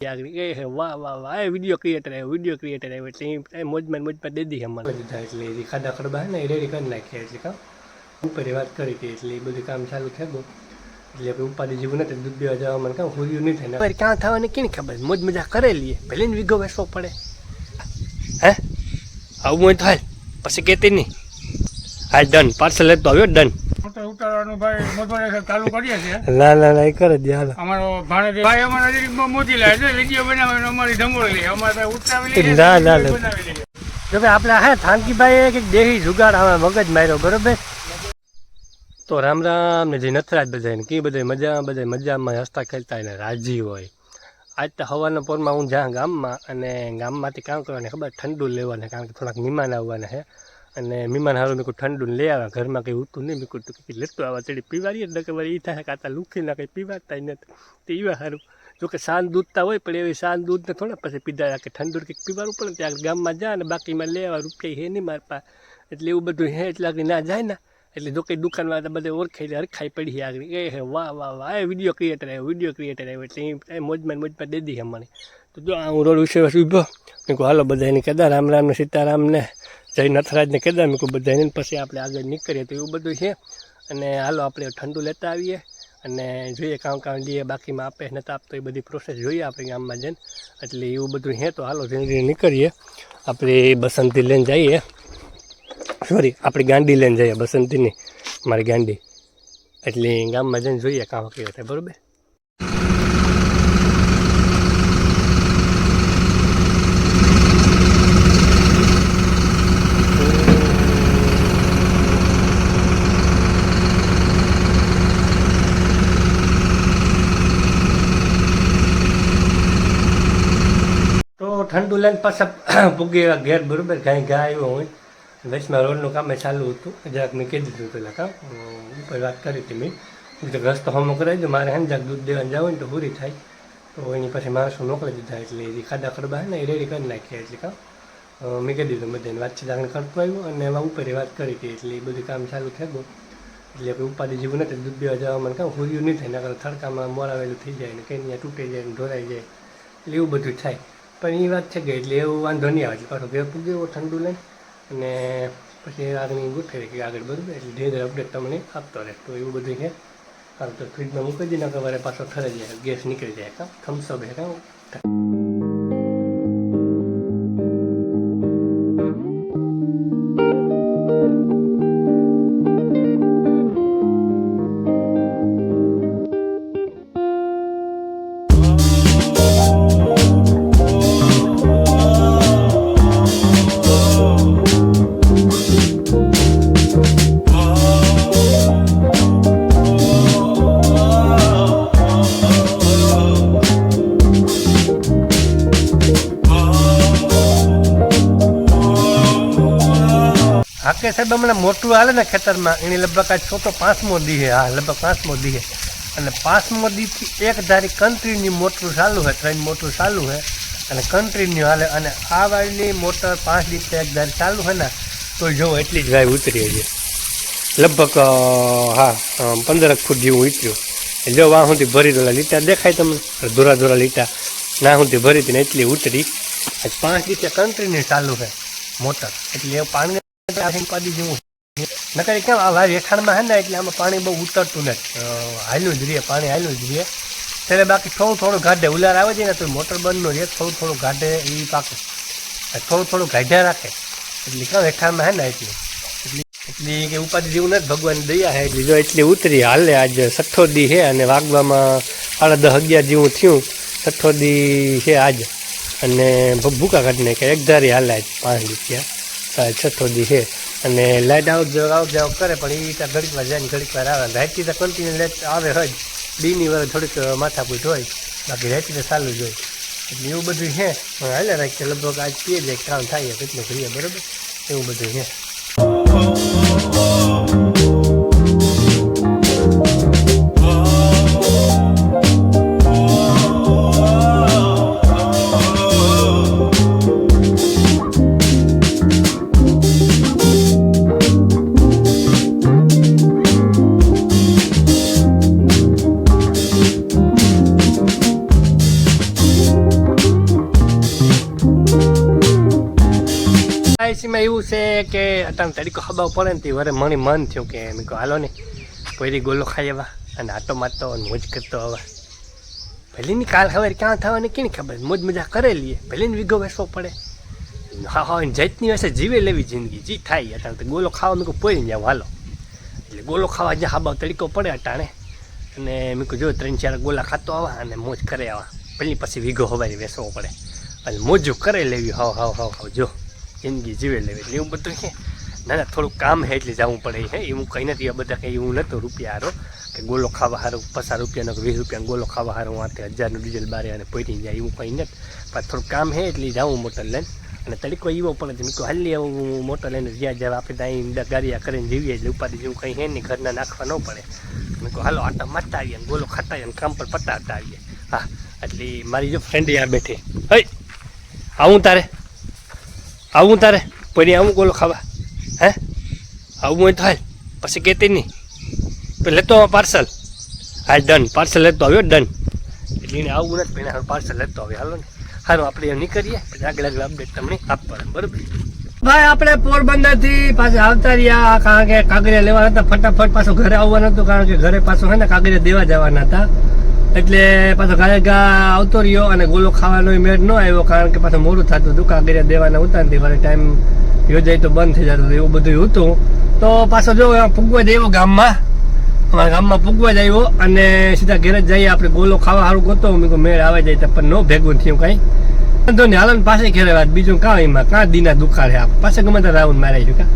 એ હે વાહ વાહ વાહ. એ વીડિયો ક્રિએટર આવ્યો વીડિયો ક્રિએટર આવ્યો એટલે એ મોજમાં મોજમાં દે દી અમને દીધા એટલે એ ખાડા ખડબા ને એ રેડી કરી નાખ્યા એટલે કામ. ઉપર વાત કરી હતી એટલે એ બધું કામ ચાલુ થઈ ગયું એટલે આપણે ઉપાધિ જેવું નથી દૂધ દેવા જવા મને કામ હોર્યું નહીં થાય ને ક્યાં થવાની કેની ખબર? મોજ મજા કરેલી ભલે ને વિગો બેસવો પડે. હે? આવું હોય તો હાલ. પછી કહેતી નહીં હા ડન પાર્સલ લેતો આવ્યો ડન મોટર ઉતારવાનું ભાઈ મોટર ચાલુ કરીએ છીએ. ના ના ના એ કરે દે હાલો અમારો ભાણે ભાઈ અમારા જરીક મોતી લાવે છે વીડિયો બનાવે અમારી ઢંગોળી લે. અમારે ભાઈ ઉતાવી લઈએ ના, ના, ના. જો ભાઈ આપણે હા થાનકીભાઈ એક દેહી જુગાડ આમાં મગજ માર્યો બરોબર? તો રામ રામ ને જે નથરાજ બધાને કે બધા મજા બધા મજામાં હસતા ખેલતા ને રાજી હોય. આજ તો હવાના પોરમાં હું જ્યાં ગામમાં અને ગામમાંથી કામ કરવાની ખબર ઠંડુ લેવાને કારણ કે થોડાક મહેમાન આવવાના છે. અને મહેમાન હારું મેં ઠંડુ લઈ આવ્યા. ઘરમાં કંઈ ઉતું નહીં. મેં કોઈ કંઈક લેતું આવા ચડી પીવારી જ કે વળી એ થાય કાતા લુખી ના કંઈ પીવાતા નથી. તો એવા સારું જોકે શાન દૂધતા હોય, પણ એવી શાન દૂધને થોડા પછી પીધા કે ઠંડુ કંઈક પીવાનું પડે ત્યાં ગામમાં જાય અને બાકીમાં લેવા રૂપિયા હે નહીં માર પા એટલે એવું બધું હે, એટલે આગળ ના જાય ને. એટલે જો કંઈ દુકાનવાળા તો બધે ઓળખાઈ હરખાઈ પડી આગળ. એ હે, વાહ વાહ વાહ. એ વીડિયો ક્રિએટર આવ્યો વીડિયો ક્રિએટર આવ્યો. એટલે એ- મોજમાં મોજમાં દે દીધી અમને તો જો આ હું રોડ વિશે ઊભો. મેં કહું હાલો બધા એને કદા રામ રામ ને સીતારામ ને. જય નથરાજને કહેતા મેં કોઈ બધા એને પછી આપણે આગળ નીકળીએ તો એવું બધું છે. અને હાલો, આપણે ઠંડુ લેતા આવીએ અને જોઈએ કામ કામ લઈએ બાકીમાં આપે ને તો એ બધી પ્રોસેસ જોઈએ આપણે ગામમાં જઈને. એટલે એવું બધું છે તો હાલો, ધીરે ધીરે નીકળીએ. આપણે બસંતી લઈને જઈએ. સોરી આપણી ગાંડી લઈને જઈએ, બસંતીની, મારી ગાંડી. એટલે ગામમાં જઈને જોઈએ કામ કેવું થાય, બરાબર તો ઠંડુ લઈને પાછા પૂગી એવા ઘેર બરોબર કાંઈ ઘા આવ્યો હોય. વચમાં રોડનું કામ ચાલુ હતું. જરાક મેં કહી દીધું પેલા કામ. ઉપર વાત કરી હતી મેં. તો રસ્તો હમો કરાવી દો, મારે હે જરાક દૂધ દેવા જવું ને તો પૂરી થાય. તો એની પછી માણસો મોકલી દીધા એટલે એ ખાધા હે ને એ રેડી કરી નાખ્યા એટલે કામ. મેં કહી દીધું બધાને વાતચીત આગળ કરતો આવ્યો અને એમાં ઉપર વાત કરી હતી એટલે એ બધું કામ ચાલુ થઈ ગયું. એટલે કોઈ ઉપાધિ જેવું નથી, દૂધ દેવા જવા મને કામ હુર્યું નહીં થાય, નકર થડકામાં મોરાવેલું થઈ જાય ને કંઈ ત્યાં તૂટી જાય ને ઢોરાઈ જાય. એટલે એવું બધું થાય. પણ એ વાત છે કે એટલે એવું વાંધો નહીં આવે. પાછો ઘેર પૂગી એવો ઠંડુ લઈને, અને પછી આગળ ગોઠવી કે આગળ બધું એટલે ધીરે ધીરે અપડેટ તમને આપતો રહે. તો એવું બધું છે. કારણ તો ફ્રીજમાં મૂકી દઈને ખબર પાછો ઠરે જાય, ગેસ નીકળી જાય. કાં? હે કામ કે સાહેબ હમણાં મોટું હાલે ને ખેતરમાં. એની લગભગ આ ચોથો પાંચમો દી છે હા, લગભગ પાંચમો દી અને પાંચમો દીથી એક ધારી કન્ટ્રીની મોટરું ચાલુ છે ત્રણ મોટરું ચાલુ છે અને કન્ટ્રીની હાલે. અને આ વાળીની મોટર પાંચ દીથી એક ધારી ચાલુ છે ને, તો જો એટલી જ વાય ઉતરી છે લગભગ હા પંદર ફૂટ જેવું ઉતર્યું. જો વાહ સુધી ભરી દોલા લીટા દેખાય તમને? ધોરા ધોરા લીટા. ના સુધી ભરી હતી ને એટલી ઉતરી. પાંચ દિવસે કન્ટ્રીની ચાલુ છે મોટર. એટલે એ પાણી પાડી જેવું નકર કેમ, આ રેખાણમાં હે ને, એટલે આમાં પાણી બહુ ઉતરતું નથી. હાલ્યું જ રહીએ, પાણી હાલ્યું જ રહીએ. ત્યારે બાકી થોડું થોડું ગાઢે ઉલાર આવે છે ને, તો મોટર બંધનું રહે, થોડું થોડું ગાઢે એ પાકે. થોડું થોડું ગાઢ્યા રાખે. એટલે કેમ રેખાણમાં હે ને, એટલી. એટલી કે ઉપાધિ જેવું નથી ભગવાન દયા હે. એટલે જો એટલી ઉતરી હાલે, આજે છઠ્ઠો દી છે અને વાગવામાં સાડા દસ અગિયાર જેવું થયું. છઠ્ઠો દી છે આજ. અને ભૂકા કાઢીને કે એક ધારી હાલે પાંચ રૂપિયા. છઠ્ઠો દી છે અને લાઇટ આઉટ જાવ આઉટ જાવ કરે, પણ એ ત્યાં ઘડીક વાર જાય ને ઘડીક વાર આવે. રાતથી તો કન્ટિન્યુ લાઇટ આવે હોય બીની વાર થોડીક માથાકૂટ હોય. બાકી રાતથી તો ચાલુ જ હોય. એટલે એવું બધું છે પણ હાલે રાખીએ. લગભગ આજ પીએ જાય કામ થાય કેટલું કરીએ, બરાબર? એવું બધું છે કેવાયસીમાં એવું છે કે અત્યારે તરીકો ખબર પડે ને તે વરે મને મન થયું કે મેં કહું હાલો ને કોઈ ગોલો ખાઈ આવ્યા અને આટો મારતો અને મોજ કરતો હવે ભલેની કાલ ખબર ક્યાં થવાની કેની ખબર? મોજ મજા કરે લઈએ ભલે ને વીઘો બેસવો પડે. હા હા જાતની વસે જીવે લેવી જિંદગી. જી થાય અત્યારે તો ગોલો ખાવા મેં કહું જાવ હાલો. એટલે ગોલો ખાવા જ્યાં હાબા તરીકો પડે અટાણે. અને મેં કહું જો ત્રણ, ચાર ગોલા ખાતો આવા અને મોજ કરે આવા. પહેલી પછી વિગો હવારી બેસવો પડે. અને મોજું કરે લેવી. હાવ હાવ હાવ હાવ, જો. જિંદગી જીવે લેવી. એટલે એવું બધું છે. ના ના થોડુંક કામ હે એટલે જવું પડે હે એવું કંઈ નથી. આ બધા કંઈ એવું નહોતું રૂપિયા હારો. કે ગોલો ખાવા હારો, પચાસ રૂપિયાનો કે વીસ રૂપિયાનો ગોલો ખાવા હારું. વાંતે હજારનું ડીઝલ બારે અને પૈટી જાય. એવું કંઈ નથી. પણ થોડુંક કામ હે એટલે જાઉં મોટર લઈને. અને તડકો એવો છે મેં કહું હાલી હું મોટર લઈને જ્યાં જ્યાં આપણે ત્યાં અહીં કરીને જીવીએ એટલે ઉપાધિ જેવું કંઈ હે નહીં. ઘરના નાખવા ન પડે. મેં કહું હાલો, આટા મારતા આવીએ ગોલો ખાતા આવીએ કામ પર પતાવતા આવીએ. હા, એટલે મારી જો ફ્રેન્ડ અહીંયા બેઠી. હઈ, આવું તારે? આવું તારે? પછી આવું ગોલો ખાવા. હે? આવું હોય હાલ. પછી કહેતી નહીં તો લેતો પાર્સલ. હા ડન. પાર્સલ લેતો આવ્યો, ડન. એટલે આવું નથી પહેલાં પાર્સલ લેતો આવ્યો. હાલો ને. સારું આપણે એમ નહીં કરીએ પછી આગળ આગળ અપડેટ તમને આપવા બરાબર? ભાઈ, આપણે પોરબંદરથી પાછા આવતા રહ્યા. કારણ કે કાગરિયા લેવાના હતા. ફટાફટ પાછું ઘરે આવવાનું હતું. કારણ કે ઘરે પાછું હે ને કાગરિયા દેવા જવાના હતા. એટલે પાછો ઘરે ગા આવતો રહ્યો અને ગોલો ખાવાનો મેળ ન આવ્યો કારણ કે પાછું મોડું થતું હતું કાગરિયા દેવાના હતા ને તે ટાઈમ યોજાય તો બંધ થઈ જતું એવું બધું હતું. તો પાછો જો ફૂગવા જ આવ્યો ગામમાં, અમારા ગામમાં પૂગવા જ આવ્યો અને સીધા ઘેર જ જઈએ, આપણે ગોલો ખાવા સારું ગોતો મેં મેળ આવે જાય તો પણ ન ભેગું થયું કાંઈ. વાંધો નહીં હાલન પાસે ઘેરે વાત, બીજું કાં એમાં, કાં દીના દુખાડે આપ પાસે ગમે ત્યાં રાઉન્ડ મારે છે કા?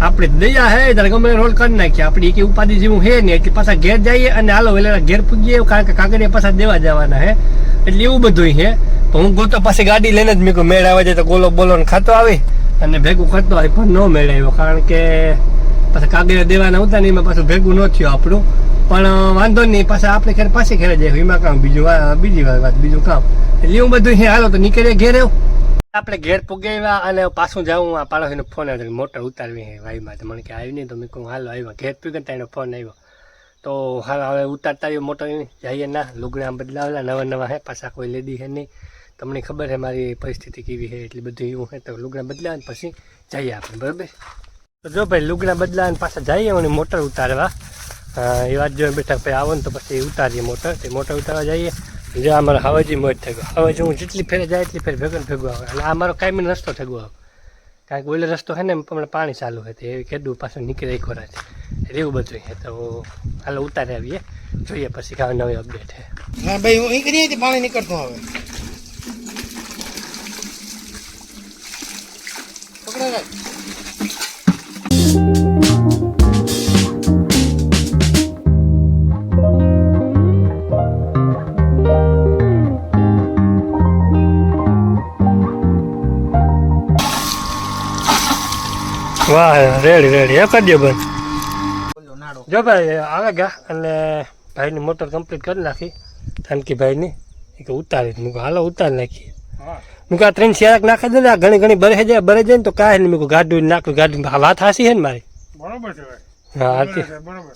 આપણે દયા હે ત્યારે ગમે રોલ કરી નાખીએ. આપણી કે ઉપાધિ જેવું હે ને એટલે પાછા ઘેર જઈએ અને હાલો એટલે ઘેર પૂગીએ કારણ કે કાંકરિયા પાછા દેવા જવાના હે. એટલે એવું બધું હે. તો હું ગોતો પાસે ગાડી લઈને જ મેં કહ્યું મેળ આવે જાય તો ગોલો બોલો ને ખાતો આવે. અને ભેગું કરતો હોય પણ ન મેળ આવ્યો, કારણ કે પાછા કાગળિયા દેવાના હતા ને એમાં પાછું ભેગું ન થયું આપણું. પણ વાંધો નહીં, પાછા આપણે ખેર પાસે ખેર જાય એમાં કામ બીજું બીજી વાત, બીજું કામ. એટલે એવું બધું હાલો, તો નીકળીએ ઘેર એવું. આપણે ઘેર પુગાવ્યા અને પાછું જાઉં આ પાડોશીનો ફોન આવ્યો મોટર ઉતારવી છે વાઈમાં તો મને કે આવી નહીં. તો મેં કહું, હાલો, આવ્યો. ઘેર પૂગ્યા એનો ફોન આવ્યો. તો હાલ, હવે ઉતારતા આવ્યો મોટર જઈએ ના લુગડા બદલાવેલા નવા નવા હે, પાછા કોઈ લેડી હે નહીં. તમને ખબર છે મારી પરિસ્થિતિ કેવી છે એટલે બધું એવું છે તો લુગડા બદલાવે પછી જઈએ આપણે, બરાબર? તો જો ભાઈ લુગડા બદલાવેને પાછા જઈએ અને મોટર ઉતારવા. એ વાત જો બેઠા ભાઈ, આવો ને તો પછી ઉતારીએ મોટર. તે મોટર ઉતારવા જઈએ. જો અમારો હવાજી મોજ થઈ ગયો હવે હું જેટલી ફેરે જાય એટલી ફેર ભેગો ભેગો આવે. અને આ મારો કાયમી રસ્તો થઈ ગયો. કારણ કે ઓલે રસ્તો છે ને, એમ પણ પાણી ચાલુ હતી. એ ખેડૂત પાછું નીકળે એક વરાથી એટલે એવું બધું છે તો હાલો ઉતારી આવીએ. જોઈએ પછી કાં નવી અપડેટ છે હા, ભાઈ, હું નીકળી હતી પાણી નીકળતું હવે પકડો વાહ રેડી રેડી. એ કરી દો બંધ જો ભાઈ આવે ગયા અને ભાઈની મોટર કમ્પ્લીટ કરી નાખી. થાનકી ભાઈની. એ કે ઉતારી મૂકો. હાલો ઉતારી નાખીએ. હા. મેં કહું આ ત્રણ શિયાળક નાખી દે ને આ ઘણી ઘણી ભરે જાય ભરે જાય ને તો કાંઈ નહીં. મેં કહું ગાડું નાખ્યું ગાડું વાત હાસી છે ને મારી? બરોબર છે હા છે, બરોબર.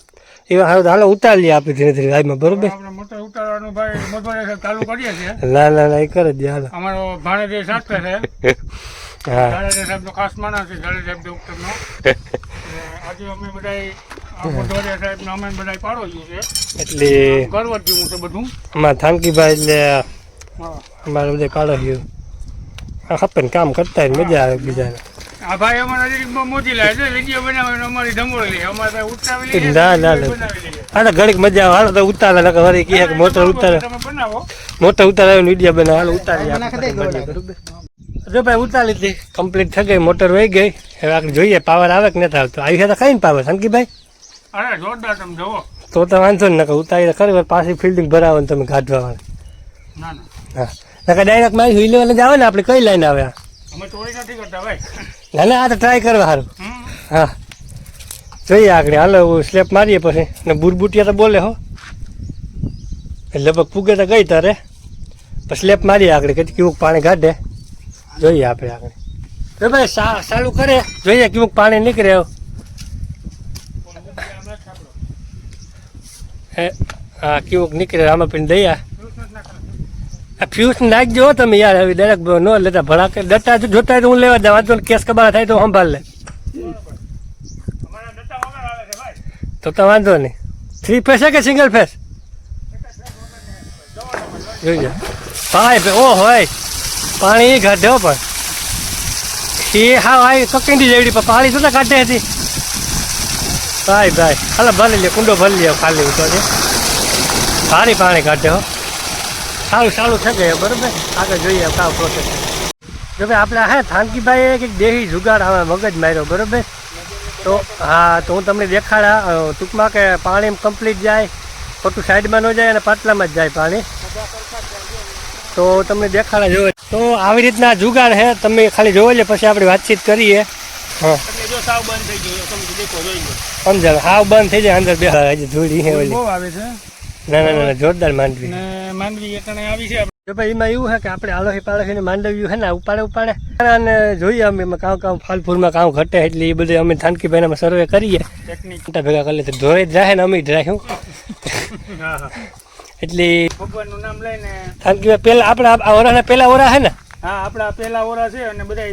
એવા હાલો ઉતારી લઈએ આપણે ધીરે ધીરે ભાઈમાં બરોબર? મોટર ઉતારવાનું ભાઈ મધવારે ચાલુ કરીએ છીએ. ના ના ના એ કરે જ હાલો અમારો ભાણેજ શાસ્ત્ર છે. હા જાડેજા સાહેબનો ખાસ માણસ છે જાડેજા સાહેબ ડોક્ટરનો આજે અમે બધા સાહેબને અમે બધા પાડોશી છે. એટલે ગર્વ જેવું છે બધું. અમારા થાનકીભાઈ એટલે અમારે બધા પાડોશીઓ. આ ખપે ને કામ કરતા મજા આવે બીજાને. આ ભાઈ અમારા જરીક મોજી લાગે છે વીડિયો બનાવે અમારી ધમોળી લે. અમારે ત્યાં ઉતાવી ના, ના, હાલો ઘડીક મજા આવે. હાલો તો ઉતારે નકર વળી કે મોટર ઉતારે. તમે બનાવો. મોટર ઉતારે વીડિયો બનાવે. હાલો ઉતારી આપણે બરોબર? જો ભાઈ ઉતારી હતી. કમ્પ્લીટ થઈ ગઈ મોટર વહી ગઈ. હવે આપણે જોઈએ પાવર આવે કે નથી આવતો. આવી છે તો કઈ પાવર શાંતિભાઈ અરે જોરદાર તમે જોવો તો તો વાંધો ને નકર ઉતારી ખરી પાછી ફિલ્ડિંગ ભરાવો ને તમે કાઢવા ના ના. હા. નકર ડાયરેક્ટ મારી હિલ લેવલે જાવ ને આપણે કઈ લાઈન આવે? આ? અમે ચોરી નથી કરતા ભાઈ. ના ના આ તો ટ્રાય કરવા સારું હા. જોઈએ આગળ હાલો સ્લેપ મારીએ પછી. ને બુરબુટિયા તો બોલે હો. લગભગ પૂગે તો ગઈ તારે. પછી સ્લેપ મારીએ આગળ કે કેવું પાણી કાઢે જોઈએ આપણે આગળ. તો ભાઈ ચાલુ કરે? જોઈએ કેવું પાણી નીકળે. હે હા કેવું નીકળે આમાં પીને દઈયા આ ફ્યુઝ નાખજો તમે યાર હવે દરેક ન લેતા ભડાકે ડટા જોતા તો હું લેવા દઉં નહીં, કેસ કબાડા થાય તો સંભાળ લે. તો તો વાંધો નહીં. થ્રી ફેસ છે કે સિંગલ ફેસ જોઈ જાય ભાઈ ઓ હોય. પાણી કાઢ્યો પણ. એ હા ભાઈ કકીંડી જેવડી, પણ પાણી શું કાઢે હતી. ભાઈ ભાઈ, હાલ ભરી લે કુંડો ભરી લે ખાલી ઉતો છે સારી પાણી કાઢ્યો સારું સારું થઈ જાય બરોબર? આગળ જોઈએ કાવ પ્રોસેસ જો ભાઈ, આપણે હે થાનકીભાઈએ કંઈક દેહી જુગાડ આમાં મગજ માર્યો, બરોબર? તો હા, તો હું તમને દેખાડા ટૂંકમાં કે પાણી કમ્પ્લીટ જાય, ખોટું સાઈડમાં ન જાય અને પાટલામાં જ જાય પાણી. તો તમને દેખાડા જોવે તો આવી રીતના જુગાડ છે તમે ખાલી જોઈ લે પછી આપણે વાતચીત કરીએ. હા. એટલે બંધ થઈ ગયું તમે દેખો જોઈ લો સમજાવ હાવ બંધ થઈ જાય અંદર બે હજી ધૂળી હે ઓલી. આવે છે? ના ના ના ના, જોરદાર માંડવી. માંડવી આવી છે જો ભાઈ એમાં એવું છે કે આપણે આલોહી પાડોશીને માંડવ્યું છે ને ઉપાડે ઉપાડે. અને જોઈએ અમે એમાં કાં કામ ફાલફૂલમાં કાં ઘટે એટલે એ બધું અમે થાનકીભાઈના સર્વે કરીએ. ટેકનિક ભેગા કરી લે તો ધોઈ જ રહે ને અમે જ રાખ્યું. હા હા. એટલે ભગવાનનું નામ લઈને થાનકીભાઈ પેલા આપણા આ ઓરાના પેલા ઓરા છે ને? હા આપણા પેલા ઓરા છે અને બધા